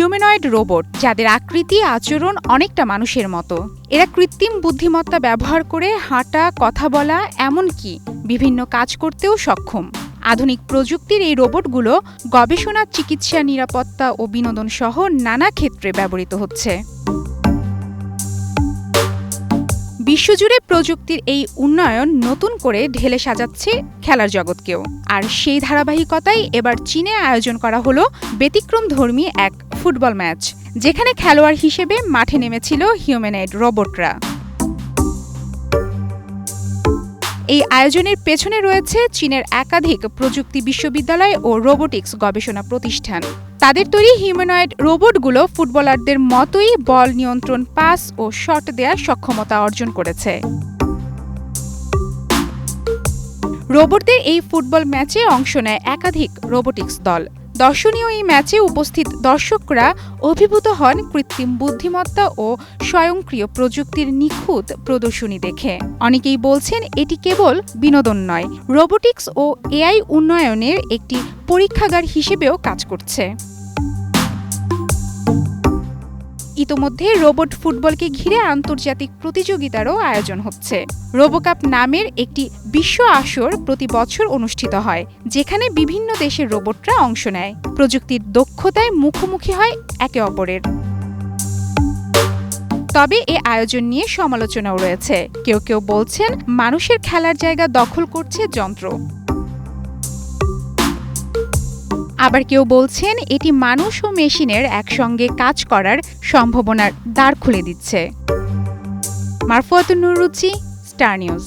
Humanoid robot যাদের আকৃতি, আচরণ অনেকটা মানুষের মতো। এরা কৃত্রিম বুদ্ধিমত্তা ব্যবহার করে হাঁটা, কথা বলা, এমনকি বিভিন্ন কাজ করতেও সক্ষম। আধুনিক প্রযুক্তির এই রোবটগুলো গবেষণা, চিকিৎসা, নিরাপত্তা ও বিনোদন সহ নানা ক্ষেত্রে ব্যবহৃত হচ্ছে। বিশ্বজুড়ে প্রযুক্তির এই উন্নয়ন নতুন করে ঢেলে সাজাচ্ছে খেলার জগৎকেও। আর সেই ধারাবাহিকতাই এবার চীনে আয়োজন করা হলো ব্যতিক্রম ধর্মী এক ফুটবল ম্যাচ, যেখানে খেলোয়াড় হিসেবে মাঠে নেমেছিল হিউম্যানাইড রোবটরা। এই আয়োজনের পেছনে রয়েছে চীনের একাধিক প্রযুক্তি বিশ্ববিদ্যালয় ও রোবোটিক্স গবেষণা প্রতিষ্ঠান। তাদের তৈরি হিউম্যানয়েড রোবটগুলো ফুটবলারদের মতোই বল নিয়ন্ত্রণ পাস ও শট দেওয়ার সক্ষমতা অর্জন করেছে। রোবটদের এই ফুটবল ম্যাচে অংশ নেয় একাধিক রোবোটিক্স দল। দর্শনীয় এই ম্যাচে উপস্থিত দর্শকরা অভিভূত হন কৃত্রিম বুদ্ধিমত্তা ও স্বয়ংক্রিয় প্রযুক্তির নিখুঁত প্রদর্শনী দেখে। অনেকেই বলছেন এটি কেবল বিনোদন নয়, রোবোটিক্স ও এআই উন্নয়নের একটি পরীক্ষাগার হিসেবেও কাজ করছে। ইতোমধ্যে রোবট ফুটবলকে ঘিরে আন্তর্জাতিক প্রতিযোগিতারও আয়োজন হচ্ছে। রোবোকাপ নামের একটি বিশ্ব আসর প্রতি বছর অনুষ্ঠিত হয়, যেখানে বিভিন্ন দেশের রোবটরা অংশ নেয়। প্রযুক্তির দক্ষতায় মুখোমুখি হয় একে অপরের। তবে এ আয়োজন নিয়ে সমালোচনাও রয়েছে। কেউ কেউ বলছেন, মানুষের খেলার জায়গা দখল করছে যন্ত্র। আবার কেউ বলছেন, এটি মানুষ ও মেশিনের একসঙ্গে কাজ করার সম্ভাবনার দ্বার খুলে দিচ্ছে। Marfuatun Nuruchi Star News.